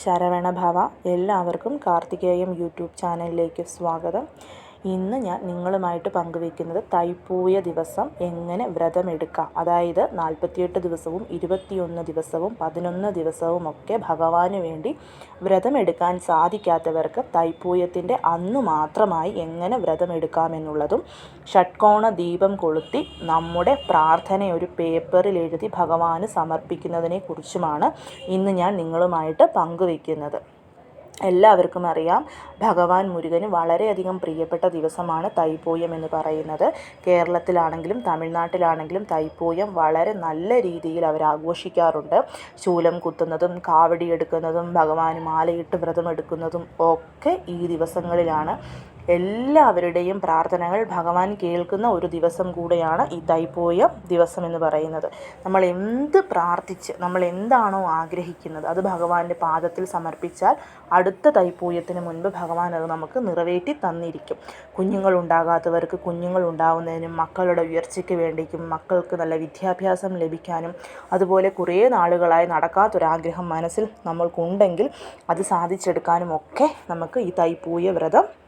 ശരവണ ഭവ. എല്ലാവർക്കും കാർത്തികേയം യൂട്യൂബ് ചാനലിലേക്ക് സ്വാഗതം. ഇന്ന് ഞാൻ നിങ്ങളുമായിട്ട് പങ്കുവയ്ക്കുന്നത് തൈപ്പൂയ ദിവസം എങ്ങനെ വ്രതമെടുക്കാം. അതായത് നാൽപ്പത്തിയെട്ട് ദിവസവും ഇരുപത്തിയൊന്ന് ദിവസവും പതിനൊന്ന് ദിവസവും ഒക്കെ ഭഗവാന് വേണ്ടി വ്രതമെടുക്കാൻ സാധിക്കാത്തവർക്ക് തൈപ്പൂയത്തിന്റെ അന്നു മാത്രമായി എങ്ങനെ വ്രതമെടുക്കാമെന്നുള്ളതും ഷട്കോണ ദീപം കൊളുത്തി നമ്മുടെ പ്രാർത്ഥന ഒരു പേപ്പറിൽ എഴുതി ഭഗവാന് സമർപ്പിക്കുന്നതിനെക്കുറിച്ചുമാണ് ഇന്ന് ഞാൻ നിങ്ങളുമായിട്ട് പങ്കുവയ്ക്കുന്നത്. എല്ലാവർക്കും അറിയാം. ഭഗവാൻ മുരുകന് വളരെയധികം പ്രിയപ്പെട്ട ദിവസമാണ് തൈപ്പൂയം എന്ന് പറയുന്നത്. കേരളത്തിലാണെങ്കിലും തമിഴ്നാട്ടിലാണെങ്കിലും തൈപ്പൂയം വളരെ നല്ല രീതിയിൽ അവർ ആഘോഷിക്കാറുണ്ട്. ശൂലം കുത്തുന്നതും കാവടി എടുക്കുന്നതും മാലയിട്ട് വ്രതമെടുക്കുന്നതും ഒക്കെ ഈ ദിവസങ്ങളിലാണ് എല്ലാവരുടെയും പ്രാർത്ഥനകൾ ഭഗവാൻ കേൾക്കുന്ന ഒരു ദിവസം കൂടെയാണ് ഈ തൈപ്പൂയ ദിവസം എന്ന് പറയുന്നത്. നമ്മൾ എന്ത് പ്രാർത്ഥിച്ച് നമ്മൾ എന്താണോ ആഗ്രഹിക്കുന്നത് അത് ഭഗവാന്റെ പാദത്തിൽ സമർപ്പിച്ചാൽ അടുത്ത തൈപ്പൂയത്തിന് മുൻപ് ഭഗവാൻ അത് നമുക്ക് നിറവേറ്റി തന്നിരിക്കും. കുഞ്ഞുങ്ങൾ ഉണ്ടാകാത്തവർക്ക് കുഞ്ഞുങ്ങൾ ഉണ്ടാവുന്നതിനും മക്കളുടെ ഉയർച്ചയ്ക്ക് വേണ്ടിക്കും മക്കൾക്ക് നല്ല വിദ്യാഭ്യാസം ലഭിക്കാനും അതുപോലെ കുറേ നാളുകളായി നടക്കാത്തൊരാഗ്രഹം മനസ്സിൽ നമ്മൾക്കുണ്ടെങ്കിൽ അത് സാധിച്ചെടുക്കാനും ഒക്കെ നമുക്ക് ഈ തൈപ്പൂയ വ്രതം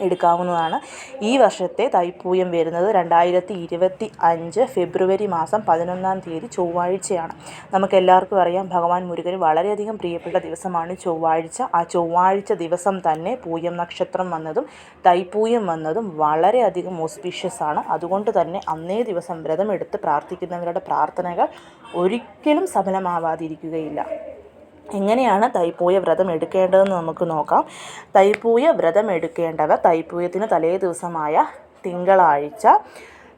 എടുക്കാവുന്നതാണ്. ഈ വർഷത്തെ തൈപ്പൂയം വരുന്നത് രണ്ടായിരത്തി ഇരുപത്തി അഞ്ച് ഫെബ്രുവരി മാസം പതിനൊന്നാം തീയതി ചൊവ്വാഴ്ചയാണ്. നമുക്ക് എല്ലാവർക്കും അറിയാം ഭഗവാൻ മുരുകന് വളരെയധികം പ്രിയപ്പെട്ട ദിവസമാണ് ചൊവ്വാഴ്ച. ആ ചൊവ്വാഴ്ച ദിവസം തന്നെ പൂയം നക്ഷത്രം വന്നതും തൈപ്പൂയം വന്നതും വളരെയധികം ഓസ്പീഷ്യസ് ആണ്. അതുകൊണ്ട് തന്നെ അന്നേ ദിവസം വ്രതമെടുത്ത് പ്രാർത്ഥിക്കുന്നവരുടെ പ്രാർത്ഥനകൾ ഒരിക്കലും സഫലമാവാതിരിക്കുകയില്ല. എങ്ങനെയാണ് തൈപ്പൂയ വ്രതം എടുക്കേണ്ടതെന്ന് നമുക്ക് നോക്കാം. തൈപ്പൂയ വ്രതം എടുക്കേണ്ടവർ തൈപ്പൂയത്തിന് തലേ ദിവസമായ തിങ്കളാഴ്ച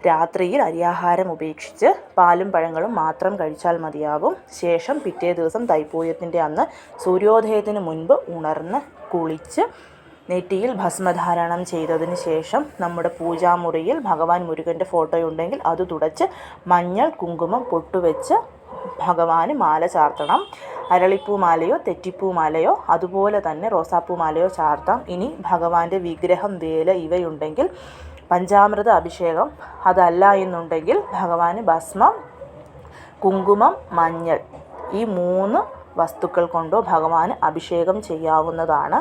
രാത്രിയിൽ അരിയാഹാരം ഉപേക്ഷിച്ച് പാലും പഴങ്ങളും മാത്രം കഴിച്ചാൽ മതിയാകും ശേഷം പിറ്റേ ദിവസം തൈപ്പൂയത്തിന്റെ അന്ന് സൂര്യോദയത്തിന് മുൻപ് ഉണർന്ന് കുളിച്ച് നെറ്റിയിൽ ഭസ്മധാരണം ചെയ്തതിന് ശേഷം നമ്മുടെ പൂജാമുറിയിൽ ഭഗവാൻ മുരുകന്റെ ഫോട്ടോയുണ്ടെങ്കിൽ അത് തുടച്ച് മഞ്ഞൾ കുങ്കുമം പൊട്ടുവെച്ച് ഭഗവാന് മാല ചാർത്തണം. അരളിപ്പൂ മാലയോ തെറ്റിപ്പൂ മാലയോ അതുപോലെ തന്നെ റോസാപ്പൂ മാലയോ ചാർത്താം. ഇനി ഭഗവാന്റെ വിഗ്രഹം വേല ഇവയുണ്ടെങ്കിൽ പഞ്ചാമൃത അഭിഷേകം അതല്ല എന്നുണ്ടെങ്കിൽ ഭഗവാന് ഭസ്മം കുങ്കുമം മഞ്ഞൾ ഈ മൂന്ന് വസ്തുക്കൾ കൊണ്ടോ ഭഗവാന് അഭിഷേകം ചെയ്യാവുന്നതാണ്.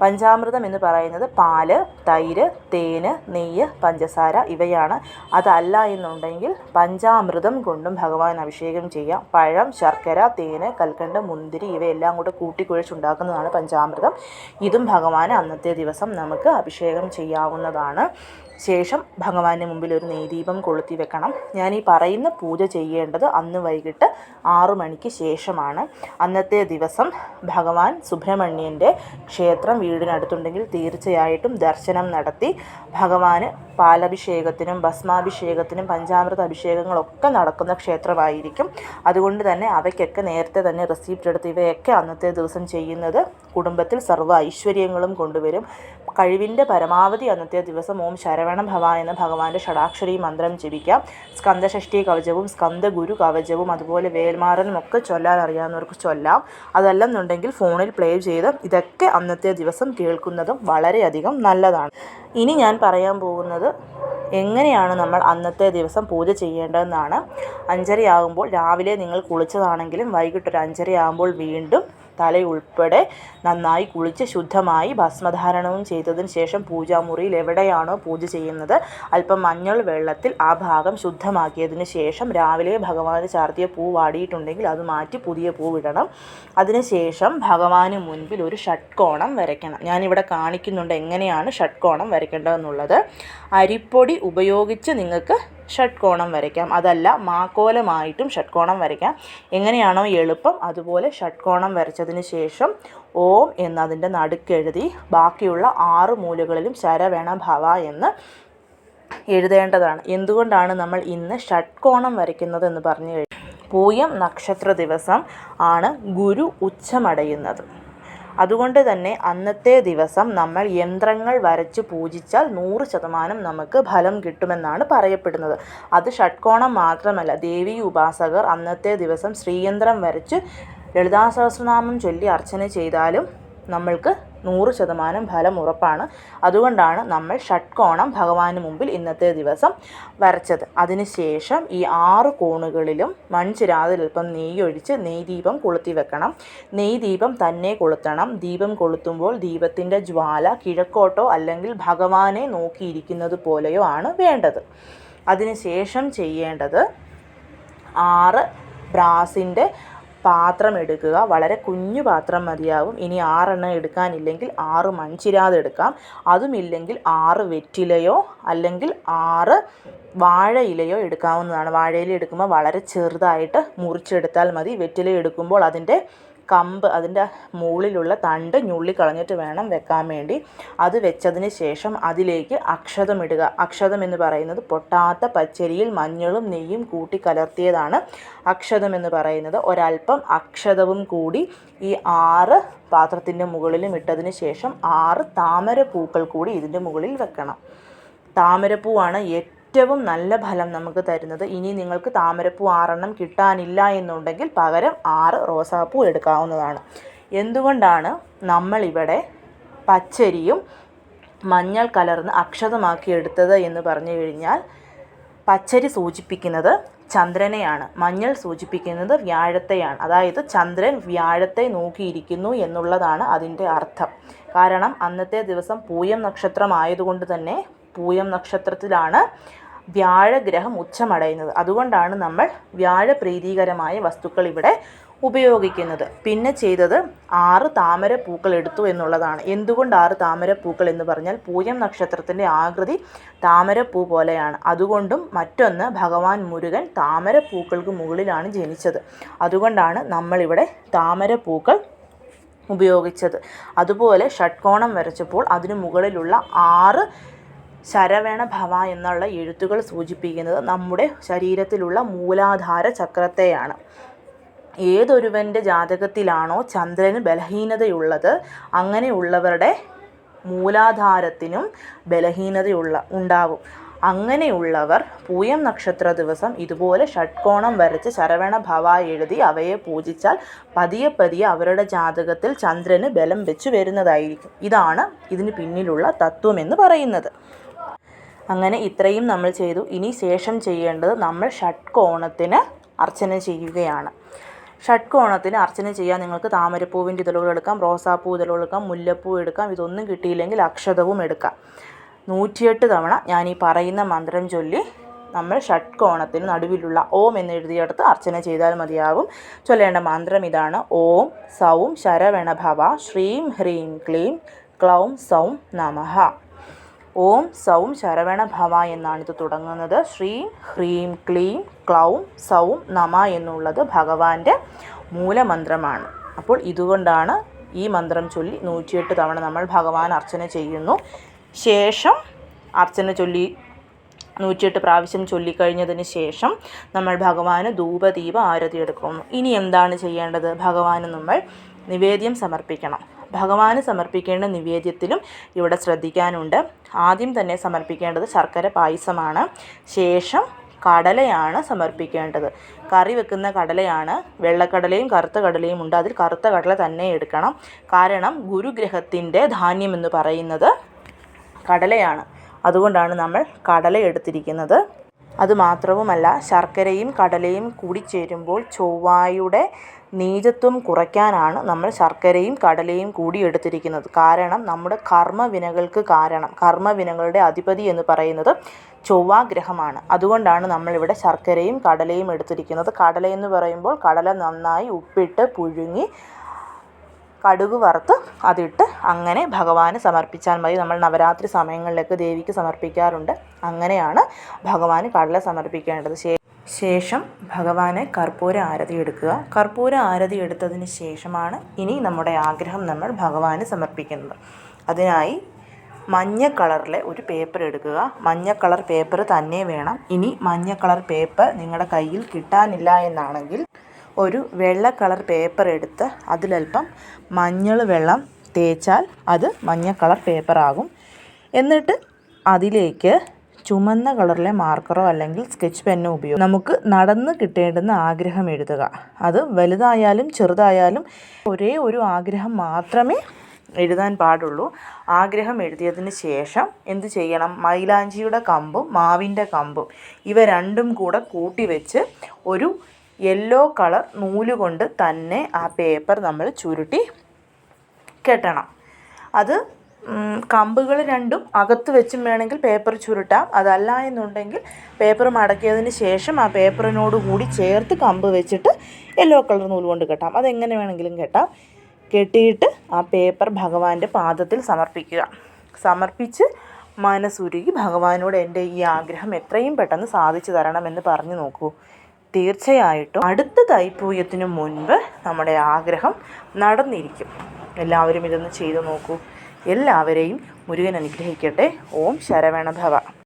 പഞ്ചാമൃതം എന്ന് പറയുന്നത് പാൽ തൈര് തേന് നെയ്യ് പഞ്ചസാര ഇവയാണ്. അതല്ല എന്നുണ്ടെങ്കിൽ പഞ്ചാമൃതം കൊണ്ടും ഭഗവാൻ അഭിഷേകം ചെയ്യാം പഴം ശർക്കര തേന് കൽക്കണ്ട് മുന്തിരി ഇവയെല്ലാം കൂടെ കൂട്ടിക്കുഴച്ചുണ്ടാക്കുന്നതാണ് പഞ്ചാമൃതം. ഇതും ഭഗവാന് അന്നത്തെ ദിവസം നമുക്ക് അഭിഷേകം ചെയ്യാവുന്നതാണ്. ശേഷം ഭഗവാന്റെ മുമ്പിൽ ഒരു നെയ്ദീപം കൊളുത്തി വെക്കണം. ഞാൻ ഈ പറയുന്ന പൂജ ചെയ്യേണ്ടത് അന്ന് വൈകിട്ട് ആറു മണിക്ക് ശേഷമാണ്. അന്നത്തെ ദിവസം ഭഗവാൻ സുബ്രഹ്മണ്യന്റെ ക്ഷേത്രം വീടിനടുത്തുണ്ടെങ്കിൽ തീർച്ചയായിട്ടും ദർശനം നടത്തി ഭഗവാന് പാലഭിഷേകത്തിനും ഭസ്മാഭിഷേകത്തിനും പഞ്ചാമൃത അഭിഷേകങ്ങളൊക്കെ നടക്കുന്ന ക്ഷേത്രമായിരിക്കും. അതുകൊണ്ട് തന്നെ അവയ്ക്കൊക്കെ നേരത്തെ തന്നെ റെസിപ്റ്റ് എടുത്ത് ഇവയൊക്കെ അന്നത്തെ ദിവസം ചെയ്യുന്നത് കുടുംബത്തിൽ സർവ ഐശ്വര്യങ്ങളും കൊണ്ടുവരും. കഴിവിന്റെ പരമാവധി അന്നത്തെ ദിവസം ഓം ശരവണ ഭവ എന്ന ഭഗവാന്റെ ഷടാക്ഷരി മന്ത്രം ജപിക്കാം. സ്കന്ദഷഷ്ടി കവചവും സ്കന്ദഗുരു കവചവും അതുപോലെ വേൽമാറനും ഒക്കെ ചൊല്ലാൻ അറിയാവുന്നവർക്ക് ചൊല്ലാം. അതല്ലെന്നുണ്ടെങ്കിൽ ഫോണിൽ പ്ലേ ചെയ്ത് ഇതൊക്കെ അന്നത്തെ ദിവസം കേൾക്കുന്നതും വളരെയധികം നല്ലതാണ്. ഇനി ഞാൻ പറയാൻ പോകുന്നത് എങ്ങനെയാണ് നമ്മൾ അന്നത്തെ ദിവസം പൂജ ചെയ്യേണ്ടതെന്നാണ്. അഞ്ചരയാകുമ്പോൾ രാവിലെ നിങ്ങൾ കുളിച്ചതാണെങ്കിലും വൈകിട്ടൊരു അഞ്ചരയാകുമ്പോൾ വീണ്ടും തലയുൾപ്പെടെ നന്നായി കുളിച്ച് ശുദ്ധമായി ഭസ്മധാരണവും ചെയ്തതിന് ശേഷം പൂജാമുറിയിൽ എവിടെയാണോ പൂജ ചെയ്യുന്നത് അല്പം മഞ്ഞൾ വെള്ളത്തിൽ ആ ഭാഗം ശുദ്ധമാക്കിയതിന് ശേഷം രാവിലെ ഭഗവാന് ചാർത്തിയ പൂ വാടിയിട്ടുണ്ടെങ്കിൽ അത് മാറ്റി പുതിയ പൂ വിടണം. അതിനുശേഷം ഭഗവാന് മുൻപിൽ ഒരു ഷട്കോണം വരയ്ക്കണം. ഞാനിവിടെ കാണിക്കുന്നുണ്ട് എങ്ങനെയാണ് ഷട്കോണം വരയ്ക്കേണ്ടതെന്നുള്ളത്. അരിപ്പൊടി ഉപയോഗിച്ച് നിങ്ങൾക്ക് ഷട്കോണം വരയ്ക്കാം. അതല്ല മാക്കോലമായിട്ടും ഷട്കോണം വരയ്ക്കാം. എങ്ങനെയാണോ എളുപ്പം അതുപോലെ ഷട്കോണം വരച്ചതിന് ശേഷം ഓം എന്നതിന്റെ നടുക്കെഴുതി ബാക്കിയുള്ള ആറ് മൂലകളിലും ശരവേണ ഭവ എന്ന് എഴുതേണ്ടതാണ്. എന്തുകൊണ്ടാണ് നമ്മൾ ഇന്ന് ഷട്കോണം വരയ്ക്കുന്നത് എന്ന് പറഞ്ഞു കഴിഞ്ഞാൽ പൂയം നക്ഷത്ര ദിവസം ആണ് ഗുരു ഉച്ചമടയുന്നത്. അതുകൊണ്ട് തന്നെ അന്നത്തെ ദിവസം നമ്മൾ യന്ത്രങ്ങൾ വരച്ച് പൂജിച്ചാൽ നൂറ് ശതമാനം നമുക്ക് ഫലം കിട്ടുമെന്നാണ് പറയപ്പെടുന്നത്. അത് ഷട്കോണം മാത്രമല്ല ദേവി ഉപാസകർ അന്നത്തെ ദിവസം ശ്രീയന്ത്രം വരച്ച് ലളിതാ സഹസ്രനാമം ചൊല്ലി അർച്ചന ചെയ്താലും നമ്മൾക്ക് നൂറ് ശതമാനം ഫലം ഉറപ്പാണ്. അതുകൊണ്ടാണ് നമ്മൾ ഷട്ട്കോണം ഭഗവാന് മുമ്പിൽ ഇന്നത്തെ ദിവസം വരച്ചത്. അതിനുശേഷം ഈ ആറ് കോണുകളിലും മൺചിരാതിൽ അല്പം നെയ്യൊഴിച്ച് നെയ് ദീപം കൊളുത്തി വെക്കണം. നെയ് ദീപം തന്നെ കൊളുത്തണം. ദീപം കൊളുത്തുമ്പോൾ ദീപത്തിന്റെ ജ്വാല കിഴക്കോട്ടോ അല്ലെങ്കിൽ ഭഗവാനെ നോക്കിയിരിക്കുന്നത് പോലെയോ ആണ് വേണ്ടത്. അതിനുശേഷം ചെയ്യേണ്ടത് ആറ് ബ്രാസിന്റെ പാത്രം എടുക്കുക. വളരെ കുഞ്ഞു പാത്രം മതിയാവും. ഇനി ആറെണ്ണം എടുക്കാനില്ലെങ്കിൽ ആറ് മൺചിരാത് എടുക്കാം. അതുമില്ലെങ്കിൽ ആറ് വെറ്റിലയോ അല്ലെങ്കിൽ ആറ് വാഴ ഇലയോ എടുക്കാവുന്നതാണ്. വാഴയില എടുക്കുമ്പോൾ വളരെ ചെറുതായിട്ട് മുറിച്ചെടുത്താൽ മതി. വെറ്റില എടുക്കുമ്പോൾ അതിന്റെ കമ്പ് അതിന്റെ മുകളിലുള്ള തണ്ട് ഞുള്ളി കളഞ്ഞിട്ട് വേണം വെക്കാൻ വേണ്ടി. അത് വെച്ചതിന് ശേഷം അതിലേക്ക് അക്ഷതം ഇടുക. അക്ഷതം എന്ന് പറയുന്നത് പൊട്ടാത്ത പച്ചരിയിൽ മഞ്ഞളും നെയ്യും കൂട്ടി കലർത്തിയതാണ് അക്ഷതം എന്ന് പറയുന്നത്. ഒരല്പം അക്ഷതവും കൂടി ഈ ആറ് പാത്രത്തിന്റെ മുകളിലും ഇട്ടതിന് ശേഷം ആറ് താമര പൂക്കൾ കൂടി ഇതിന്റെ മുകളിൽ വെക്കണം. താമരപ്പൂവാണ് ഏറ്റവും നല്ല ഫലം നമുക്ക് തരുന്നത് ഇനി നിങ്ങൾക്ക് താമരപ്പൂ ആറെണ്ണം കിട്ടാനില്ല എന്നുണ്ടെങ്കിൽ പകരം ആറ് റോസാപ്പൂ എടുക്കാവുന്നതാണ്. എന്തുകൊണ്ടാണ് നമ്മളിവിടെ പച്ചരിയും മഞ്ഞൾ കലർന്ന് അക്ഷതമാക്കി എടുത്തത് എന്ന് പറഞ്ഞു കഴിഞ്ഞാൽ പച്ചരി സൂചിപ്പിക്കുന്നത് ചന്ദ്രനെയാണ്. മഞ്ഞൾ സൂചിപ്പിക്കുന്നത് വ്യാഴത്തെയാണ്. അതായത് ചന്ദ്രൻ വ്യാഴത്തെ നോക്കിയിരിക്കുന്നു എന്നുള്ളതാണ് അതിന്റെ അർത്ഥം. കാരണം അന്നത്തെ ദിവസം പൂയം നക്ഷത്രമായതുകൊണ്ട് തന്നെ പൂയം നക്ഷത്രത്തിലാണ് വ്യാഴഗ്രഹം ഉച്ചമടയുന്നത്. അതുകൊണ്ടാണ് നമ്മൾ വ്യാഴപ്രീതികരമായ വസ്തുക്കൾ ഇവിടെ ഉപയോഗിക്കുന്നത്. പിന്നെ ചെയ്തത് ആറ് താമര പൂക്കൾ എടുത്തു എന്നുള്ളതാണ്. എന്തുകൊണ്ട് ആറ് താമര പൂക്കൾ എന്ന് പറഞ്ഞാൽ പൂയം നക്ഷത്രത്തിന്റെ ആകൃതി താമരപ്പൂ പോലെയാണ്. അതുകൊണ്ടും മറ്റൊന്ന് ഭഗവാൻ മുരുകൻ താമര പൂക്കൾക്ക് മുകളിലാണ് ജനിച്ചത്. അതുകൊണ്ടാണ് നമ്മളിവിടെ താമര പൂക്കൾ ഉപയോഗിച്ചത്. അതുപോലെ ഷട്കോണം വരച്ചപ്പോൾ അതിനു മുകളിലുള്ള ആറ് ശരവണ ഭവ എന്നുള്ള എഴുത്തുകൾ സൂചിപ്പിക്കുന്നത് നമ്മുടെ ശരീരത്തിലുള്ള മൂലാധാര ചക്രത്തെയാണ്. ഏതൊരുവന്റെ ജാതകത്തിലാണോ ചന്ദ്രന് ബലഹീനതയുള്ളത് അങ്ങനെയുള്ളവരുടെ മൂലാധാരത്തിനും ബലഹീനതയുള്ള ഉണ്ടാവും. അങ്ങനെയുള്ളവർ പൂയം നക്ഷത്ര ദിവസം ഇതുപോലെ ഷഡ്കോണം വരച്ച് ശരവണ ഭവ എഴുതി അവയെ പൂജിച്ചാൽ പതിയെ പതിയെ അവരുടെ ജാതകത്തിൽ ചന്ദ്രന് ബലം വെച്ചു വരുന്നതായിരിക്കും. ഇതാണ് ഇതിന് പിന്നിലുള്ള തത്വമെന്ന് പറയുന്നത്. അങ്ങനെ ഇത്രയും നമ്മൾ ചെയ്തു. ഇനി ശേഷം ചെയ്യേണ്ടത് നമ്മൾ ഷഡ്കോണത്തിന് അർച്ചന ചെയ്യുകയാണ്. ഷഡ്കോണത്തിന് അർച്ചന ചെയ്യാൻ നിങ്ങൾക്ക് താമരപ്പൂവിന്റെ ഇതളുകൾ എടുക്കാം റോസാപ്പൂ ഇതളുകൾ എടുക്കാം മുല്ലപ്പൂ എടുക്കാം ഇതൊന്നും കിട്ടിയില്ലെങ്കിൽ അക്ഷതവും എടുക്കാം. നൂറ്റിയെട്ട് തവണ ഞാൻ ഈ പറയുന്ന മന്ത്രം ചൊല്ലി നമ്മൾ ഷഡ്കോണത്തിന് നടുവിലുള്ള ഓം എന്ന് എഴുതിയെടുത്ത് അർച്ചന ചെയ്താൽ മതിയാകും. ചൊല്ലേണ്ട മന്ത്രം ഇതാണ്. ഓം സൗം ശരവണഭവ ശ്രീം ഹ്രീം ക്ലീം ക്ലൗം സൗം നമഃ. ഓം സൗം ശരവണ ഭവ എന്നാണ് ഇത് തുടങ്ങുന്നത്. ശ്രീം ഹ്രീം ക്ലീം ക്ലൗം സൗം നമ എന്നുള്ളത് ഭഗവാന്റെ മൂലമന്ത്രമാണ്. അപ്പോൾ ഇതുകൊണ്ടാണ് ഈ മന്ത്രം ചൊല്ലി നൂറ്റിയെട്ട് തവണ നമ്മൾ ഭഗവാൻ അർച്ചന ചെയ്യുന്നു. ശേഷം അർച്ചന ചൊല്ലി നൂറ്റിയെട്ട് പ്രാവശ്യം ചൊല്ലിക്കഴിഞ്ഞതിന് ശേഷം നമ്മൾ ഭഗവാന് ധൂപദീപ ആരതി എടുക്കുന്നു. ഇനി എന്താണ് ചെയ്യേണ്ടത്? ഭഗവാന് നമ്മൾ നിവേദ്യം സമർപ്പിക്കണം. ഭഗവാന് സമർപ്പിക്കേണ്ട നിവേദ്യത്തിലും ഇവിടെ ശ്രദ്ധിക്കാനുണ്ട്. ആദ്യം തന്നെ സമർപ്പിക്കേണ്ടത് ശർക്കര പായസമാണ്. ശേഷം കടലയാണ് സമർപ്പിക്കേണ്ടത്. കറി വെക്കുന്ന കടലയാണ് വെള്ളക്കടലയും കറുത്ത കടലയും ഉണ്ട്. അതിൽ കറുത്ത കടല തന്നെ എടുക്കണം. കാരണം ഗുരുഗ്രഹത്തിന്റെ ധാന്യം എന്ന് പറയുന്നത് കടലയാണ്. അതുകൊണ്ടാണ് നമ്മൾ കടല എടുത്തിരിക്കുന്നത്. അതുമാത്രവുമല്ല ശർക്കരയും കടലയും കൂടി ചേരുമ്പോൾ ചൊവ്വായുടെ നീചത്വം കുറയ്ക്കാനാണ് നമ്മൾ ശർക്കരയും കടലയും കൂടി എടുത്തിരിക്കുന്നത്. കാരണം നമ്മുടെ കർമ്മവിനകൾക്ക് കാരണം കർമ്മവിനകളുടെ അധിപതി എന്ന് പറയുന്നത് ചൊവ്വാഗ്രഹമാണ് അതുകൊണ്ടാണ് നമ്മളിവിടെ ശർക്കരയും കടലയും എടുത്തിരിക്കുന്നത്. കടല എന്ന് പറയുമ്പോൾ കടല നന്നായി ഉപ്പിട്ട് പുഴുങ്ങി കടുക് വറുത്ത് അതിട്ട് അങ്ങനെ ഭഗവാന് സമർപ്പിച്ചാൽ മതി. നമ്മൾ നവരാത്രി സമയങ്ങളിലൊക്കെ ദേവിക്ക് സമർപ്പിക്കാറുണ്ട്. അങ്ങനെയാണ് ഭഗവാന് കടല സമർപ്പിക്കേണ്ടത്. ശേഷം ഭഗവാനെ കർപ്പൂര ആരതി എടുക്കുക. കർപ്പൂര ആരതി എടുത്തതിന് ശേഷമാണ് ഇനി നമ്മുടെ ആഗ്രഹം നമ്മൾ ഭഗവാന് സമർപ്പിക്കുന്നത്. അതിനായി മഞ്ഞ കളറിലെ ഒരു പേപ്പർ എടുക്കുക. മഞ്ഞ കളർ പേപ്പർ തന്നെ വേണം. ഇനി മഞ്ഞ കളർ പേപ്പർ നിങ്ങളുടെ കയ്യിൽ കിട്ടാനില്ല എന്നാണെങ്കിൽ ഒരു വെള്ള കളർ പേപ്പർ എടുത്ത് അതിലൽപ്പം മഞ്ഞൾ വെള്ളം തേച്ചാൽ അത് മഞ്ഞ കളർ പേപ്പറാകും എന്നിട്ട് അതിലേക്ക് ചുമന്ന കളറിലെ മാർക്കറോ അല്ലെങ്കിൽ സ്കെച്ച് പെന്നോ ഉപയോഗം നമുക്ക് നടന്ന് കിട്ടേണ്ടുന്ന ആഗ്രഹം എഴുതുക. അത് വലുതായാലും ചെറുതായാലും ഒരേ ഒരു ആഗ്രഹം മാത്രമേ എഴുതാൻ പാടുള്ളൂ. ആഗ്രഹം എഴുതിയതിന് ശേഷം എന്ത് ചെയ്യണം? മൈലാഞ്ചിയുടെ കമ്പും മാവിന്റെ കമ്പും ഇവ രണ്ടും കൂടെ കൂട്ടി വെച്ച് ഒരു യെല്ലോ കളർ നൂൽ കൊണ്ട് തന്നെ ആ പേപ്പർ നമ്മൾ ചുരുട്ടി കെട്ടണം. അത് കമ്പുകൾ രണ്ടും അകത്ത് വെച്ചും വേണമെങ്കിൽ പേപ്പർ ചുരുട്ടാം. അതല്ല എന്നുണ്ടെങ്കിൽ പേപ്പർ മടക്കിയതിന് ശേഷം ആ പേപ്പറിനോട് കൂടി ചേർത്ത് കമ്പ് വെച്ചിട്ട് യെല്ലോ കളർ നൂൽ കൊണ്ട് കെട്ടാം. അതെങ്ങനെ വേണമെങ്കിലും കെട്ടാം. കെട്ടിയിട്ട് ആ പേപ്പർ ഭഗവാന്റെ പാദത്തിൽ സമർപ്പിക്കുക. സമർപ്പിച്ച് മനസ്സുരുകി ഭഗവാനോട് എന്റെ ഈ ആഗ്രഹം എത്രയും പെട്ടെന്ന് സാധിച്ചു തരണമെന്ന് പറഞ്ഞു നോക്കൂ. തീർച്ചയായിട്ടും അടുത്ത തൈപ്പൂയത്തിന് മുൻപ് നമ്മുടെ ആഗ്രഹം നടന്നിരിക്കും. എല്ലാവരും ഇതൊന്ന് ചെയ്തു നോക്കൂ. എല്ലാവരെയും മുരുകൻ അനുഗ്രഹിക്കട്ടെ. ഓം ശരവണഭവ.